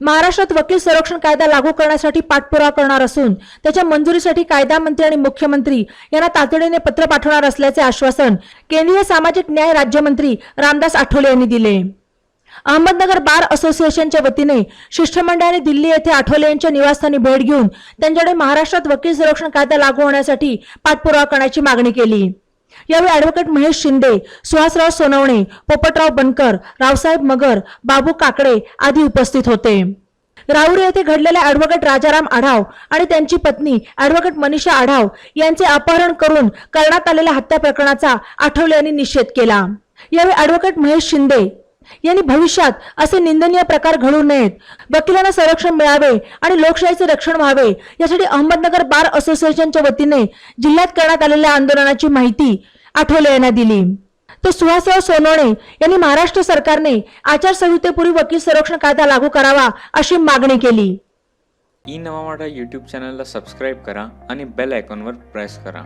महाराष्ट्रात वकील संरक्षण कायदा लागू करण्यासाठी पाठपुरावा करणार असून त्याच्या मंजुरीसाठी कायदा मंत्री आणि मुख्यमंत्री यांना तातडीने पत्र पाठवणार असल्याचे आश्वासन केंद्रीय सामाजिक न्याय राज्यमंत्री रामदास आठवले यांनी दिले. अहमदनगर बार असोसिएशनच्या वतीने शिष्टमंडळाने दिल्ली येथे आठवले यांच्या निवासस्थानी भेट घेऊन त्यांच्याकडे महाराष्ट्रात वकील संरक्षण कायदा लागू होण्यासाठी पाठपुरावा करण्याची मागणी केली. यावेळी ॲडव्होकेट महेश शिंदे सुहासराव सोनवणे पोपटराव बनकर रावसाहेब मगर बाबू काकडे आदी उपस्थित होते. राहुरी येथे घडलेल्या ॲडव्होकेट राजाराम आढाव आणि त्यांची पत्नी अॅडव्होकेट मनीषा आढाव यांचे अपहरण करून करण्यात आलेल्या हत्या प्रकरणाचा आठवले यांनी निषेध केला. यावेळी ॲडव्होकेट महेश शिंदे यांनी भविष्यात असे निंदनीय प्रकार घडू नयेत वकिलांना संरक्षण मिळावे आणि लोकशाहीचे रक्षण व्हावे यासाठी अहमदनगर बार असोसिएशनच्या वतीने जिल्ह्यात करण्यात आलेल्या आंदोलनाची माहिती आठवले यांना दिली. तर सुहासराव सोनवणे यांनी महाराष्ट्र सरकारने आचारसंहितेपूर्वी वकील संरक्षण कायदा लागू करावा अशी मागणी केली. ई नवा मराठा यूट्यूब चॅनलला सबस्क्राईब करा आणि बेल आयकॉनवर प्रेस करा.